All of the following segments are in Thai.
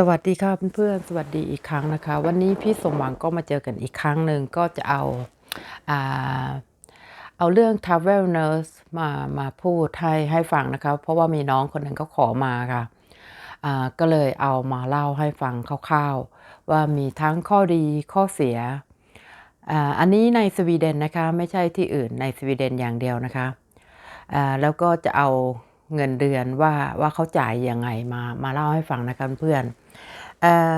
สวัสดีค่ะเพื่อนๆสวัสดีอีกครั้งนะคะ วันนี้พี่สมหวังก็มาเจอกันอีกครั้งหนึ่งก็จะเอาอาเอาเรื่อง travel nurse มามาพูดให้ให้ฟังนะคะ เพราะว่ามีน้องคนหนึ่งเขาขอมาค่ะก็เลยเอามาเล่าให้ฟังคร่าวๆ ว่ามีทั้งข้อดีข้อเสียอ,อันนี้ในสวีเดนนะคะ ไม่ใช่ที่อื่นในสวีเดนอย่างเดียวนะคะแล้วก็จะเอา เงินเดือนว่าว่าเขาจ่ายยังไงมามาเล่าให้ฟังนะคะเพื่อนเอ่อ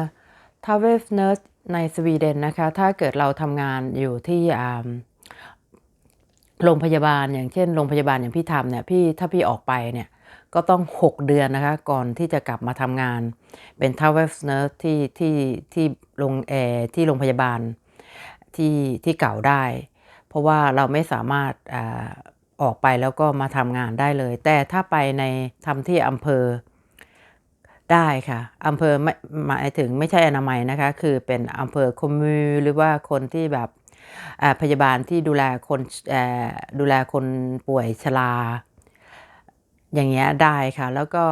ทาวเวสเน r ร์ในสวีเดนนะคะ ถ้าเกิดเราทำงานอยู่ที่อ่าโรงพยาบาลอย่างเช่นโรงพยาบาลอย่างพี่ทำเนี่ยพี่ถ้าพี่ออกไปเนี่ยก็ต้อง 6 เดือนนะคะ ก่อนที่จะกลับมาทำงาน เป็นทาวเวสเน r ร์ที่ที่ที่โรงแอร์ที่โรงพยาบาลที่ที่เก่าได้ เพราะว่าเราไม่สามารถ ออกไปแล้วก็มาทำงานได้เลย แต่ถ้าไปในทำที่อำเภอได้ค่ะอำเภอไม่หมายถึงไม่ใช่อนามัยนะคะ คือเป็นอำเภอคอมมูหรือว่าคนที่แบบอ่าพยาบาลที่ดูแลคนอ่อดูแลคนป่วยชราอย่างเงี้ยได้ค่ะ แล้วก็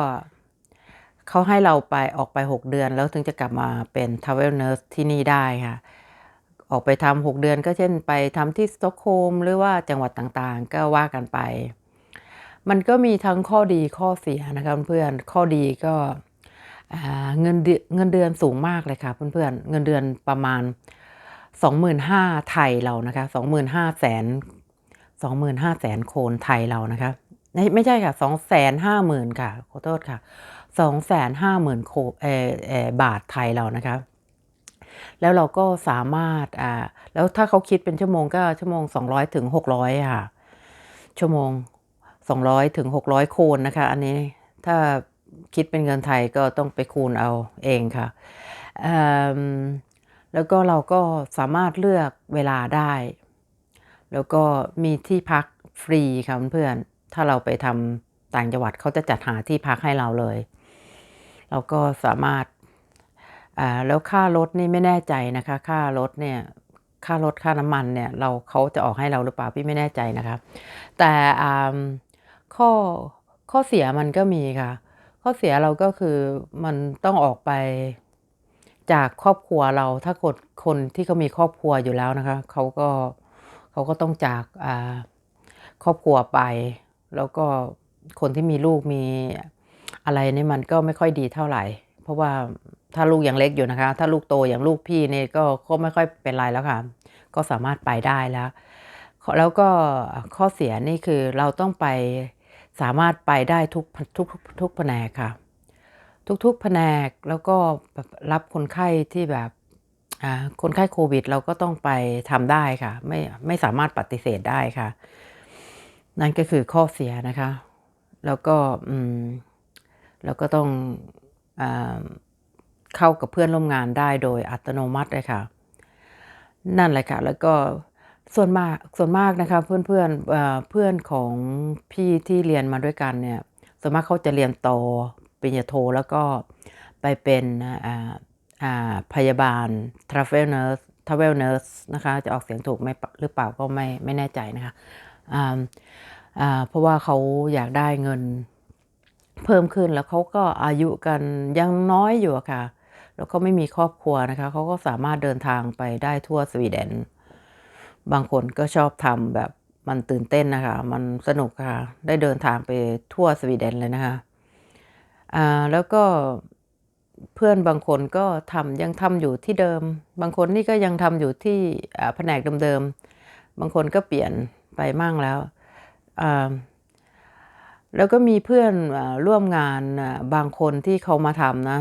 เขาให้เราไปออกไป 6 เดือน แล้วถึงจะกลับมาเป็น Travel Nurse ที่นี่ได้ค่ะ ออกไปทำ6เดือนก็เช่นไปทำที่สต็อกโฮล์มหรือว่าจังหวัดต่างๆ ก็ว่ากันไป มันก็มีทั้งข้อดีข้อเสียนะคะเพื่อนข้อดีก็เงินเดือนเงินเดือนสูงมากเลยค่ะเพื่อนๆเงินเดือนประมาณ 25,000ไทยเรานะคะ25,000แสน25,000แสนโคนไทยเรานะคะไม่ไม่ใช่ค่ะ250,000ค่ะขอโทษค่ะ250,000โคเออเออบาทไทยเรานะคะ แล้วเราก็สามารถอ่าแล้วถ้าเขาคิดเป็นชั่วโมงก็ชั่วโมง 200ถึง600ค่ะ ชั่วโมง 200ถึง600 โคนนะคะ อันนี้ถ้าคิดเป็นเงินไทยก็ต้องไปคูณเอาเองค่ะ แล้วก็เราก็สามารถเลือกเวลาได้ แล้วก็มีที่พักฟรีค่ะเพื่อนๆถ้าเราไปทำต่างจังหวัดเขาจะจัดหาที่พักให้เราเลย เราก็สามารถ อ่าแล้วค่ารถนี่ไม่แน่ใจนะคะ ค่ารถเนี่ยค่ารถค่าน้ำมันเนี่ยเราเขาจะออกให้เราหรือเปล่าพี่ไม่แน่ใจนะคะแต่อ่าข้อข้อเสียมันก็มีค่ะ ข้อเสียเราก็คือมันต้องออกไปจากครอบครัวเราถ้าคนคนที่เขามีครอบครัวอยู่แล้วนะคะเขาก็เขาก็ต้องจากอ่าครอบครัวไป แล้วก็คนที่มีลูกมีอะไรนี่มันก็ไม่ค่อยดีเท่าไหร่ เพราะว่า ถ้าลูกยังเล็กอยู่นะคะ ถ้าลูกโตอย่างลูกพี่นี่ก็ก็ไม่ค่อยเป็นไรแล้วค่ะ ก็สามารถไปได้แล้ว แล้วก็ข้อเสียนี่คือเราต้องไปสามารถไปได้ทุกทุกทุกแผนกค่ะ ทุกๆแผนกแล้วก็รับคนไข้ที่แบบคนไข้โควิด เราก็ต้องไปทำได้ค่ะ ไม่ไม่สามารถปฏิเสธได้ค่ะ นั่นก็คือข้อเสียนะคะ แล้วก็อืมแล้วก็ต้องอ่า เข้ากับเพื่อนร่วมงานได้โดยอัตโนมัติเลยค่ะ นั่นแหละค่ะ แล้วก็ส่วนมากส่วนมากนะคะเพื่อนเพื่อนเพื่อนของพี่ที่เรียนมาด้วยกันเนี่ยส่วนมากเขาจะเรียนโตอปริญญาโทแล้วก็ไปเป็นพยาบาล travel nurse travel nurse นะคะ จะออกเสียงถูกไหมหรือเปล่าก็ไม่ไม่แน่ใจนะคะเพราะว่าเขาอยากได้เงินเพิ่มขึ้นแล้วเขาก็อายุกันยังน้อยอยู่ค่ะ แล้วเขาไม่มีครอบครัวนะคะเขาก็สามารถเดินทางไปได้ทั่วสวีเดน บางคนก็ชอบทำแบบมันตื่นเต้นนะคะ มันสนุกค่ะ ได้เดินทางไปทั่วสวีเดนเลยนะคะอ่าแล้วก็เพื่อนบางคนก็ทำยังทำอยู่ที่เดิม บางคนนี่ก็ยังทำอยู่ที่อ่าแผนกเดิมๆบางคนก็เปลี่ยนไปมั่งแล้วอ่าแล้วก็มีเพื่อนร่วมงานบางคนที่เขามาทำนะ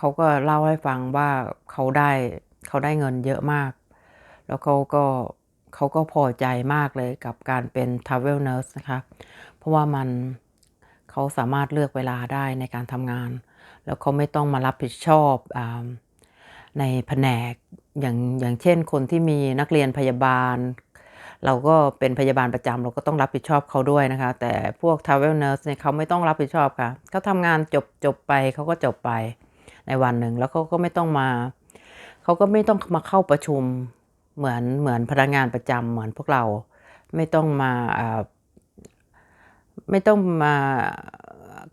เขาก็เล่าให้ฟังว่าเขาได้เขาได้เงินเยอะมาก แล้วเขาก็เขาก็พอใจมากเลยกับการเป็น travel nurse นะคะ เพราะว่ามันเขาสามารถเลือกเวลาได้ในการทำงาน แล้วเขาไม่ต้องมารับผิดชอบอในแผนกอย่างอย่างเช่นคนที่มีนักเรียนพยาบาล เราก็เป็นพยาบาลประจำเราก็ต้องรับผิดชอบเขาด้วยนะคะ แต่พวก travel nurse เนี่ยเขาไม่ต้องรับผิดชอบค่ะเขาทำงานจบจบไปเขาก็จบไป ในวันหนึ่ง แล้วเขาก็ไม่ต้องมา เขาก็ไม่ต้องมาเข้าประชุมเหมือนเหมือนพนักงานประจำเหมือนพวกเรา ไม่ต้องมาไม่ต้องมา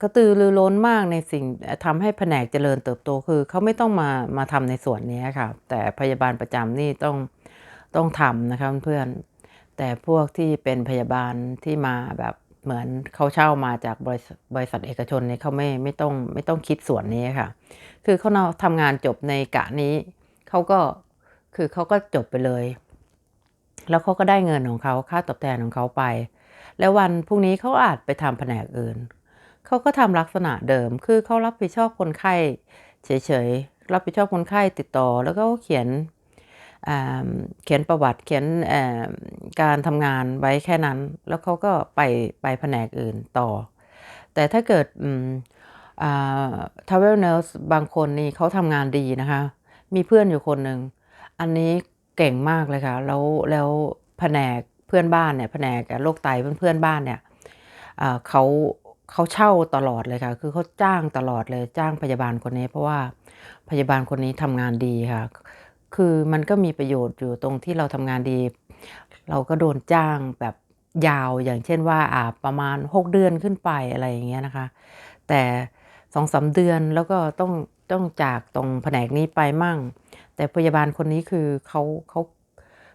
กระตือรือร้นมากในสิ่งทำให้แผนกเจริญเติบโตคือเขาไม่ต้องมามาทำในส่วนนี้ค่ะแต่พยาบาลประจำนี่ต้องต้องทำนะคะเพื่อนแต่พวกที่เป็นพยาบาลที่มาแบบ เหมือนเขาเช่ามาจากบริษัทบริษัทเอกชนเนี่ยเขาไม่ไม่ต้องไม่ต้องคิดส่วนนี้ค่ะ คือเขาทำงานจบในกะนี้เขาก็คือเขาก็จบไปเลย แล้วเขาก็ได้เงินของเขาค่าตอบแทนของเขาไป แล้ววันพรุ่งนี้เขาอาจไปทำแผนกอื่นเขาก็ทำลักษณะเดิม คือเขารับผิดชอบคนไข้เฉยๆรับผิดชอบคนไข้ติดต่อ แล้วก็เขียน เขียนประวัติเขียนการทำงานไว้แค่นั้น แล้วเขาก็ไปไปแผนกอื่นต่อ แต่ถ้าเกิดทาวเวลเนอร์บางคนนี่เขาทำงานดีนะคะ มีเพื่อนอยู่คนหนึ่ง อันนี้เก่งมากเลยค่ะ แล้วแล้วแผนกเพื่อนบ้านเนี่ยแผนกโรคไตเพื่อนเพื่อนบ้านเนี่ยเขาเขาเช่าตลอดเลยค่ะ คือเขาจ้างตลอดเลยจ้างพยาบาลคนนี้ เพราะว่าพยาบาลคนนี้ทำงานดีค่ะ คือมันก็มีประโยชน์อยู่ตรงที่เราทำงานดี เราก็โดนจ้างแบบยาวอย่างเช่นว่าอ่าประมาณ 6 เดือนขึ้นไปอะไรอย่างเงี้ยนะคะ แต่สองสาเดือนแล้วก็ต้องต้องจากตรงแผนกนี้ไปมั่ง แต่พยาบาลคนนี้คือเขาเขา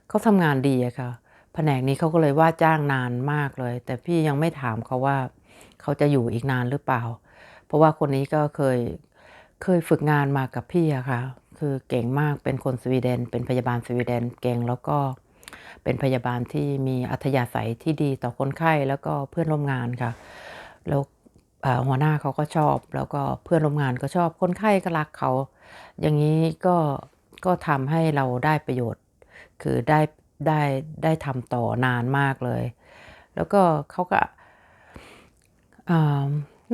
เขาทำงานดีอะค่ะ แผนกนี้เขาก็เลยว่าจ้างนานมากเลย แต่พี่ยังไม่ถามเขาว่าเขาจะอยู่อีกนานหรือเปล่า เพราะว่าคนนี้ก็เคยเคยฝึกงานมากับพี่อะค่ะ คือเก่งมากเป็นคนสวีเดน เป็นพยาบาลสวีเดนเก่งแล้วก็เป็นพยาบาลที่มีอัธยาศัยที่ดีต่อคนไข้แล้วก็เพื่อนร่วมงานค่ะ แล้วหัวหน้าเขาก็ชอบ แล้วก็เพื่อนร่วมงานก็ชอบคนไข้ก็รักเขา อย่างนี้ก็ก็ทำให้เราได้ประโยชน์ คือได้ได้ได้ทำต่อนานมากเลย แล้วก็เขาก็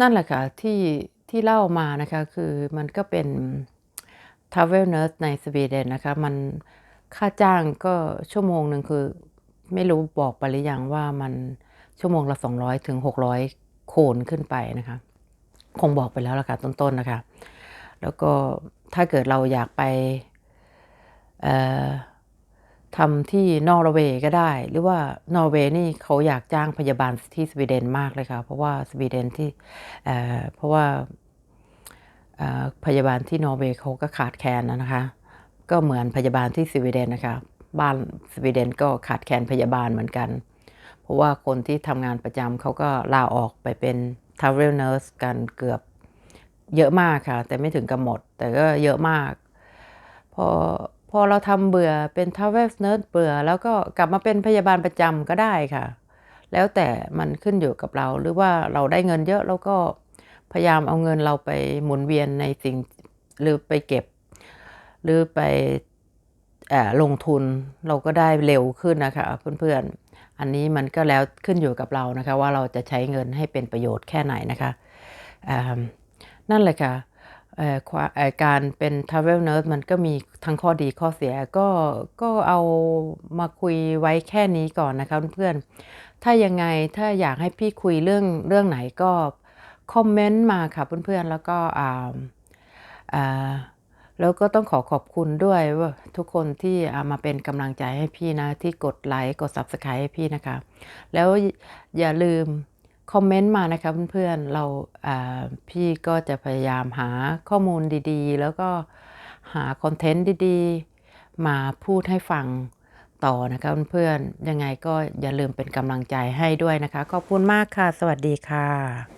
นั่นแหละค่ะที่ที่เล่ามานะคะคือมันก็เป็น Travel Nurse ในสวีเดนนะคะ มันค่าจ้างก็ชั่วโมงหนึ่งคือ ไม่รู้บอกไปหรือยังว่ามันชั่วโมงละ 200 ถึง 600 โคนขึ้นไปนะคะ คงบอกไปแล้วละค่ะต้นๆนนะคะ แล้วก็ถ้าเกิดเราอยากไปทำที่นอร์เวย์ก็ได้ หรือว่านอร์เวย์นี่เขาอยากจ้างพยาบาลที่สวีเดนมากเลยค่ะ เพราะว่าสวีเดนที่เพราะว่า พยาบาลที่นอร์เวย์เขาก็ขาดแคลนนะคะ ก็เหมือนพยาบาลที่สวีเดนนะคะ บ้านสวีเดนก็ขาดแคลนพยาบาลเหมือนกัน เพราะว่าคนที่ทำงานประจำเขาก็ลาออกไปเป็น travel nurse กันเกือบเยอะมากค่ะ แต่ไม่ถึงกับหมด แต่ก็เยอะมาก พอพอเราทำเบื่อเป็น travel nurse เบื่อ แล้วก็กลับมาเป็นพยาบาลประจำก็ได้ค่ะ แล้วแต่มันขึ้นอยู่กับเราหรือว่าเราได้เงินเยอะแล้วก็ พยายามเอาเงินเราไปหมุนเวียนในสิ่งหรือไปเก็บ หรือไปลงทุนเราก็ได้เร็วขึ้นนะคะเพื่อนๆ อันนี้มันก็แล้วขึ้นอยู่กับเรานะคะ ว่าเราจะใช้เงินให้เป็นประโยชน์แค่ไหนนะคะนั่นแหละค่ะการเป็น travel nurse มันก็มีทั้งข้อดีข้อเสียก็ก็เอามาคุยไว้แค่นี้ก่อนนะคะเพื่อนๆถ้ายังไงถ้าอยากให้พี่คุยเรื่องเรื่องไหนก็ คอมเมนต์มาค่ะเพื่อนๆ แล้วก็อ่าอ่าแล้วก็ต้องขอขอบคุณด้วยว่าทุกคนที่มาเป็นกำลังใจให้พี่นะ ที่กดไลค์กด Subscribe ให้พี่นะคะ แล้วอย่าลืมคอมเมนต์มานะคะเพื่อนๆเราพี่ก็จะพยายามหาข้อมูลดีๆ แล้วก็หาคอนเทนต์ดีๆ มาพูดให้ฟังต่อนะคะเพื่อนๆยังไงก็อย่าลืมเป็นกำลังใจให้ด้วยนะคะ ขอบคุณมากค่ะ สวัสดีค่ะ